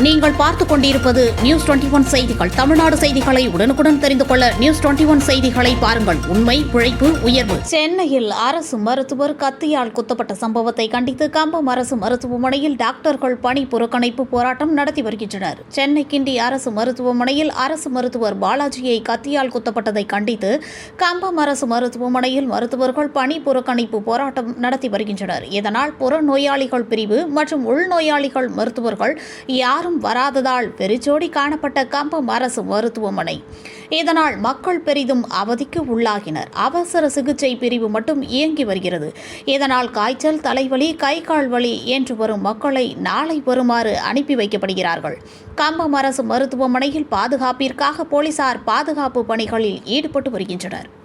நீங்கள் பார்த்துக் கொண்டிருப்பது நியூஸ் டுவெண்டி ஒன் செய்திகள். தமிழ்நாடு செய்திகளை உடனுக்குடன் தெரிந்து கொள்ள நியூஸ் டுவெண்டி ஒன் செய்திகளை பாருங்கள். உண்மை உழைப்பு உயர்வு. சென்னையில் அரசு மருத்துவர் கத்தியால் குத்தப்பட்ட சம்பவத்தை கண்டித்து கம்பம் அரசு மருத்துவமனையில் டாக்டர்கள் பணி புறக்கணிப்பு போராட்டம் நடத்தி வருகின்றனர். சென்னை கிண்டி அரசு மருத்துவமனையில் அரசு மருத்துவர் பாலாஜியை கத்தியால் குத்தப்பட்டதை கண்டித்து கம்பம் அரசு மருத்துவமனையில் மருத்துவர்கள் பணி புறக்கணிப்பு போராட்டம் நடத்தி வருகின்றனர். இதனால் புறநோயாளிகள் பிரிவு மற்றும் உள்நோயாளிகள் மருத்துவர்கள் யாரும் வராததால் வெறிச்சோடி காணப்பட்ட கம்பம் அரசு மருத்துவமனை. இதனால் மக்கள் பெரிதும் அவதிக்கு உள்ளாகினர். அவசர சிகிச்சை பிரிவு மட்டும் இயங்கி வருகிறது. இதனால் காய்ச்சல் தலைவலி கை கால் வலி என்று வரும் மக்களை நாளை வருமாறு அனுப்பி வைக்கப்படுகிறார்கள். கம்பம் அரசு மருத்துவமனையில் பாதுகாப்பிற்காக போலீசார் பாதுகாப்பு பணிகளில் ஈடுபட்டு வருகின்றனர்.